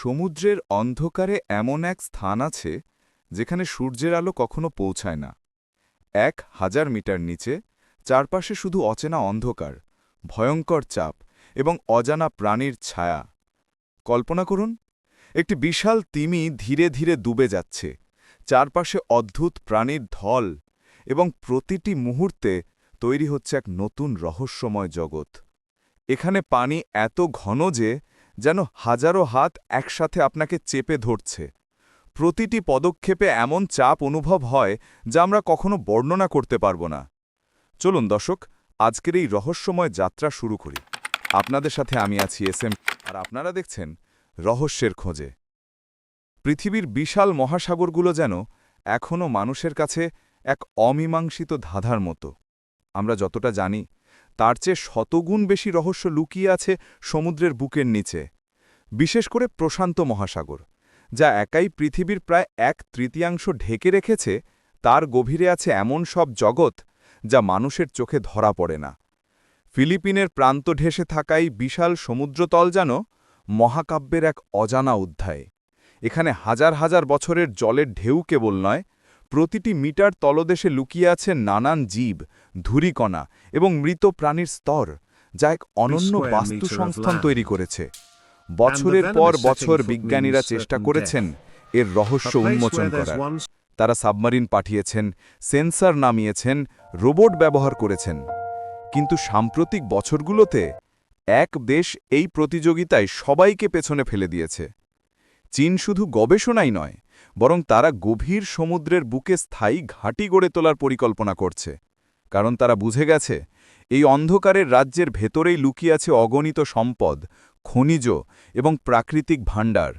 সমুদ্রের অন্ধকারে এমন এক স্থান আছে, যেখানে সূর্যের আলো কখনো পৌঁছায় না। এক হাজার মিটার নিচে, চারপাশে শুধু অচেনা অন্ধকার, ভয়ঙ্কর চাপ এবং অজানা প্রাণীর ছায়া। কল্পনা করুন, একটি বিশাল তিমি ধীরে ধীরে ডুবে যাচ্ছে, চারপাশে অদ্ভুত প্রাণীর ঢল এবং প্রতিটি মুহূর্তে তৈরি হচ্ছে এক নতুন রহস্যময় জগৎ। এখানে পানি এত ঘন যে যেন হাজারো হাত একসাথে আপনাকে চেপে ধরছে। প্রতিটি পদক্ষেপে এমন চাপ অনুভব হয় যা আমরা কখনো বর্ণনা করতে পারব না। চলুন দর্শক, আজকের এই রহস্যময় যাত্রা শুরু করি। আপনাদের সাথে আমি আছি এস আর আপনারা দেখছেন রহস্যের খোঁজে। পৃথিবীর বিশাল মহাসাগরগুলো যেন এখনও মানুষের কাছে এক অমীমাংসিত ধাঁধার মতো। আমরা যতটা জানি তার চেয়ে শতগুণ বেশি রহস্য লুকিয়ে আছে সমুদ্রের বুকের নিচে, বিশেষ করে প্রশান্ত মহাসাগর, যা একাই পৃথিবীর প্রায় এক তৃতীয়াংশ ঢেকে রেখেছে, তার গভীরে আছে এমন সব জগৎ যা মানুষের চোখে ধরা পড়ে না। ফিলিপিনের প্রান্ত ঢেসে থাকাই বিশাল সমুদ্রতল যেন মহাকাব্যের এক অজানা অধ্যায়। এখানে হাজার হাজার বছরের জলের ঢেউ কেবল নয় প্রতিটি মিটার তলদেশে লুকিয়ে আছে নানান জীব ধুরিকণা এবং মৃত প্রাণীর স্তর যা এক অনন্য বাস্তু সংস্থান তৈরি করেছে। বছরের পর বছর বিজ্ঞানীরা চেষ্টা করেছেন এর রহস্য উন্মোচন করার। তারা সাবমারিন পাঠিয়েছেন সেন্সর নামিয়েছেন রোবট ব্যবহার করেছেন। কিন্তু সাম্প্রতিক বছরগুলোতে এক দেশ এই প্রতিযোগিতায় সবাইকে পেছনে ফেলে দিয়েছে। চীন শুধু গবেষণাই নয় বরং তারা গভীর সমুদ্রের বুকে স্থায়ী ঘাঁটি গড়ে তোলার পরিকল্পনা করছে। কারণ তারা বুঝে গেছে, এই অন্ধকারের রাজ্যের ভেতরেই লুকিয়ে আছে অগণিত সম্পদ, খনিজ এবং প্রাকৃতিক ভাণ্ডার।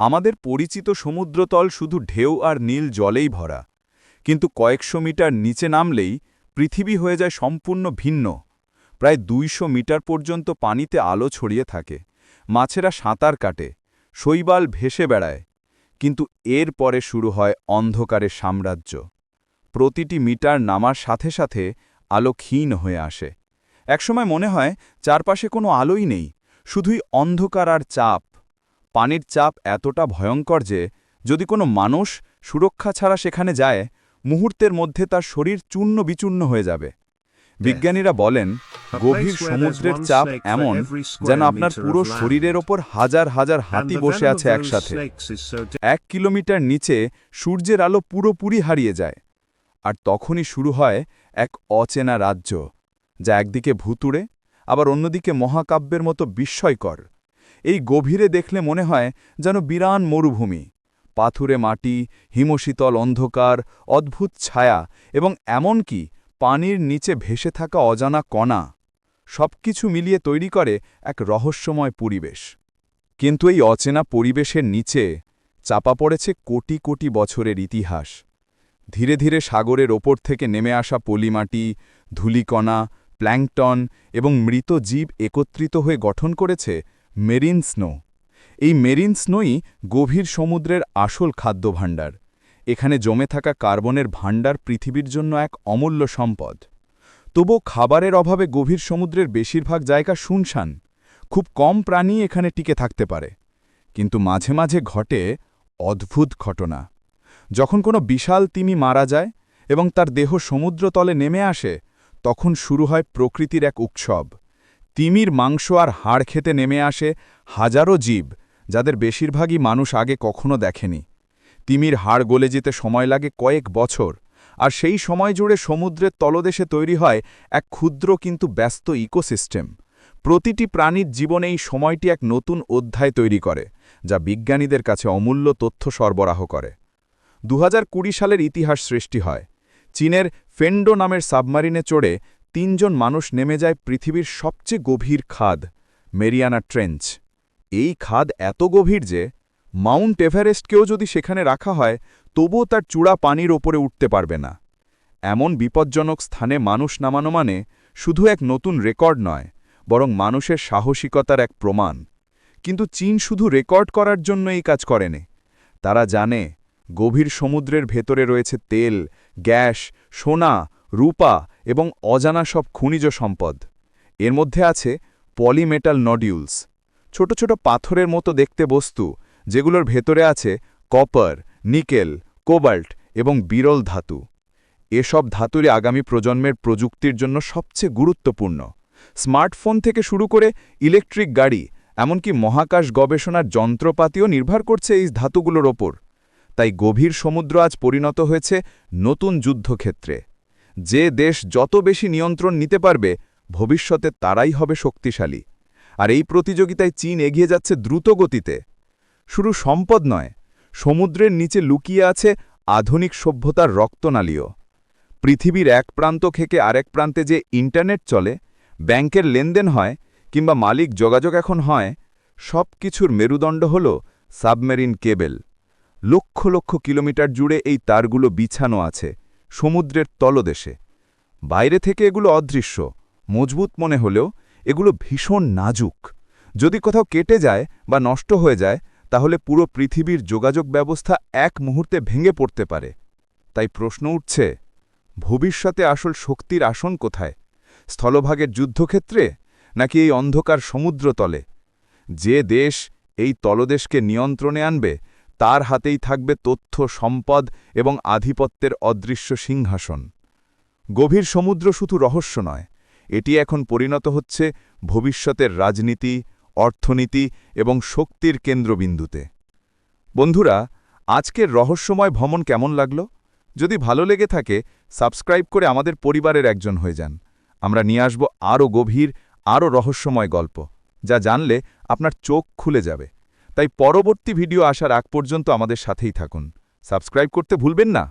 আমাদের পরিচিত সমুদ্রতল শুধু ঢেউ আর নীল জলেই ভরা। কিন্তু কয়েকশো মিটার নিচে নামলেই পৃথিবী হয়ে যায় সম্পূর্ণ ভিন্ন। প্রায় দুইশো মিটার পর্যন্ত পানিতে আলো ছড়িয়ে থাকে। মাছেরা সাঁতার কাটে, শৈবাল ভেসে বেড়ায়। কিন্তু এর পরে শুরু হয় অন্ধকারের সাম্রাজ্য। প্রতিটি মিটার নামার সাথে সাথে আলো ক্ষীণ হয়ে আসে। একসময় মনে হয় চারপাশে কোনো আলোই নেই শুধুই অন্ধকার আর চাপ। পানির চাপ এতটা ভয়ঙ্কর যে যদি কোনো মানুষ সুরক্ষা ছাড়া সেখানে যায় মুহূর্তের মধ্যে তার শরীর চূর্ণ বিচূর্ণ হয়ে যাবে। বিজ্ঞানীরা বলেন গভীর সমুদ্রের চাপ এমন যেন আপনার পুরো শরীরের ওপর হাজার হাজার হাতি বসে আছে একসাথে। এক কিলোমিটার নিচে সূর্যের আলো পুরোপুরি হারিয়ে যায়। আর তখনই শুরু হয় এক অচেনা রাজ্য যা একদিকে ভুতুড়ে আবার অন্যদিকে মহাকাব্যের মতো বিস্ময়কর। এই গভীরে দেখলে মনে হয় যেন বিরান মরুভূমি পাথুরে মাটি হিমশীতল অন্ধকার অদ্ভুত ছায়া এবং এমনকি পানির নিচে ভেসে থাকা অজানা কণা। সবকিছু মিলিয়ে তৈরি করে এক রহস্যময় পরিবেশ। কিন্তু এই অচেনা পরিবেশের নিচে চাপা পড়েছে কোটি কোটি বছরের ইতিহাস। ধীরে ধীরে সাগরের ওপর থেকে নেমে আসা পলিমাটি, ধুলিকণা, প্ল্যাংটন এবং মৃত জীব একত্রিত হয়ে গঠন করেছে মেরিন স্নো। এই মেরিন স্নোই গভীর সমুদ্রের আসল খাদ্যভাণ্ডার। এখানে জমে থাকা কার্বনের ভাণ্ডার পৃথিবীর জন্য এক অমূল্য সম্পদ। তবু খাবারের অভাবে গভীর সমুদ্রের বেশিরভাগ জায়গা শুনশান। খুব কম প্রাণী এখানে টিকে থাকতে পারে। কিন্তু মাঝে মাঝে ঘটে অদ্ভুত ঘটনা। যখন কোনো বিশাল তিমি মারা যায় এবং তার দেহ সমুদ্রতলে নেমে আসে, তখন শুরু হয় প্রকৃতির এক উৎসব। তিমির মাংস আর হাড় খেতে নেমে আসে হাজারো জীব, যাদের বেশিরভাগই মানুষ আগে কখনো দেখেনি। তিমির হাড় গলে যেতে সময় লাগে কয়েক বছর। আর সেই সময় জুড়ে সমুদ্রের তলদেশে তৈরি হয় এক ক্ষুদ্র কিন্তু ব্যস্ত ইকোসিস্টেম। প্রতিটি প্রাণীর জীবনে এই সময়টি এক নতুন অধ্যায় তৈরি করে, যা বিজ্ঞানীদের কাছে অমূল্য তথ্য সরবরাহ করে। দু হাজার কুড়ি সালের ইতিহাস সৃষ্টি হয়। চীনের ফেন্ডো নামের সাবমারিনে চড়ে তিনজন মানুষ নেমে যায় পৃথিবীর সবচেয়ে গভীর খাদ, মেরিয়ানা ট্রেঞ্চ। এই খাদ এত গভীর যে মাউন্ট এভারেস্টকেও যদি সেখানে রাখা হয়, তবুও তার চূড়া পানির ওপরে উঠতে পারবে না। এমন বিপজ্জনক স্থানে মানুষ নামানো মানে শুধু এক নতুন রেকর্ড নয়, বরং মানুষের সাহসিকতার এক প্রমাণ। কিন্তু চীন শুধু রেকর্ড করার জন্য এই কাজ করেনি। তারা জানে, গভীর সমুদ্রের ভেতরে রয়েছে তেল, গ্যাস, সোনা, রূপা এবং অজানা সব খনিজ সম্পদ। এর মধ্যে আছে পলিমেটাল নডিউলস। ছোট ছোট পাথরের মতো দেখতে বস্তু যেগুলোর ভেতরে আছে কপার, নিকেল, কোবাল্ট এবং বিরল ধাতু। এসব ধাতুরই আগামী প্রজন্মের প্রযুক্তির জন্য সবচেয়ে গুরুত্বপূর্ণ। স্মার্টফোন থেকে শুরু করে ইলেকট্রিক গাড়ি, এমনকি মহাকাশ গবেষণার যন্ত্রপাতিও নির্ভর করছে এই ধাতুগুলোর ওপর। তাই গভীর সমুদ্র আজ পরিণত হয়েছে নতুন যুদ্ধক্ষেত্রে। যে দেশ যত বেশি নিয়ন্ত্রণ নিতে পারবে, ভবিষ্যতে তারাই হবে শক্তিশালী। আর এই প্রতিযোগিতায় চীন এগিয়ে যাচ্ছে দ্রুত গতিতে শুধু সম্পদ নয়, সমুদ্রের নিচে লুকিয়ে আছে আধুনিক সভ্যতার রক্তনালীয় পৃথিবীর এক প্রান্ত থেকে আরেক প্রান্তে যে ইন্টারনেট চলে, ব্যাংকের লেনদেন হয় কিংবা মালিক যোগাযোগ এখন হয় সব কিছুর মেরুদণ্ড হল submarine cable. Lakh lakh kilometre জুড়ে এই তারগুলো বিছানো আছে সমুদ্রের তলদেশে। বাইরে থেকে এগুলো অদৃশ্য, মজবুত মনে হলেও এগুলো ভীষণ নাজুক। যদি কোথাও কেটে যায় বা নষ্ট হয়ে যায় তাহলে পুরো পৃথিবীর যোগাযোগ ব্যবস্থা এক মুহূর্তে ভেঙে পড়তে পারে। তাই প্রশ্ন উঠছে, ভবিষ্যতে আসল শক্তির আসন কোথায়? স্থলভাগের যুদ্ধক্ষেত্রে নাকি এই অন্ধকার সমুদ্রতলে যে দেশ এই তলদেশকে নিয়ন্ত্রণে আনবে, তার হাতেই থাকবে তথ্য, সম্পদ এবং আধিপত্যের অদৃশ্য সিংহাসন। গভীর সমুদ্র শুধু রহস্য নয়, এটি এখন পরিণত হচ্ছে ভবিষ্যতের রাজনীতি অর্থনীতি এবং শক্তির কেন্দ্রবিন্দুতে। বন্ধুরা, আজকের রহস্যময় ভ্রমণ কেমন লাগল? যদি ভালো লেগে থাকে, সাবস্ক্রাইব করে আমাদের পরিবারের একজন হয়ে যান। আমরা নিয়ে আসব আরও গভীর, আরও রহস্যময় গল্প, যা জানলে আপনার চোখ খুলে যাবে। তাই পরবর্তী ভিডিও আসার আগ পর্যন্ত আমাদের সাথেই থাকুন। সাবস্ক্রাইব করতে ভুলবেন না।